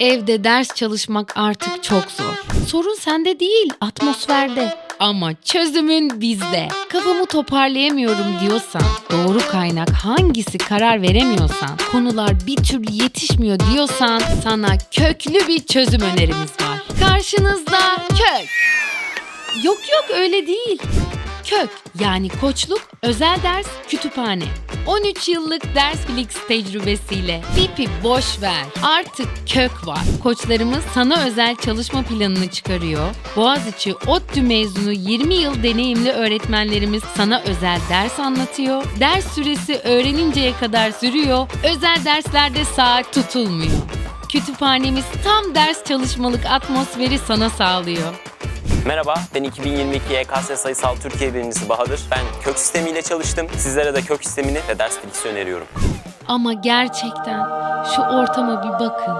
Evde ders çalışmak artık çok zor. Sorun sende değil, atmosferde. Ama çözümün bizde. Kafamı toparlayamıyorum diyorsan, doğru kaynak hangisi karar veremiyorsan, konular bir türlü yetişmiyor diyorsan sana köklü bir çözüm önerimiz var. Karşınızda kök. Yok yok öyle değil. Kök yani koçluk, özel ders, kütüphane. 13 yıllık ders Flix tecrübesiyle pipi boş ver. Artık kök var. Koçlarımız sana özel çalışma planını çıkarıyor. Boğaziçi ODTÜ mezunu 20 yıl deneyimli öğretmenlerimiz sana özel ders anlatıyor. Ders süresi öğreninceye kadar sürüyor. Özel derslerde saat tutulmuyor. Kütüphanemiz tam ders çalışmalık atmosferi sana sağlıyor. Merhaba, ben 2022 YKS Sayısal Türkiye birincisi Bahadır. Ben kök sistemiyle çalıştım. Sizlere de kök sistemini ve ders bilgisi öneriyorum. Ama gerçekten şu ortama bir bakın.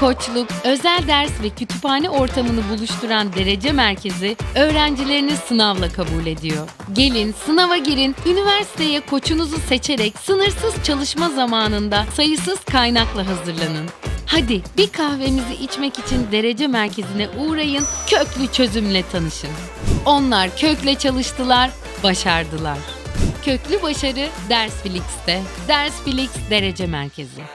Koçluk, özel ders ve kütüphane ortamını buluşturan derece merkezi öğrencilerini sınavla kabul ediyor. Gelin sınava girin, üniversiteye koçunuzu seçerek sınırsız çalışma zamanında sayısız kaynakla hazırlanın. Hadi bir kahvemizi içmek için derece merkezine uğrayın, köklü çözümle tanışın. Onlar kökle çalıştılar, başardılar. Köklü başarı Ders Flix'te. Derece merkezi.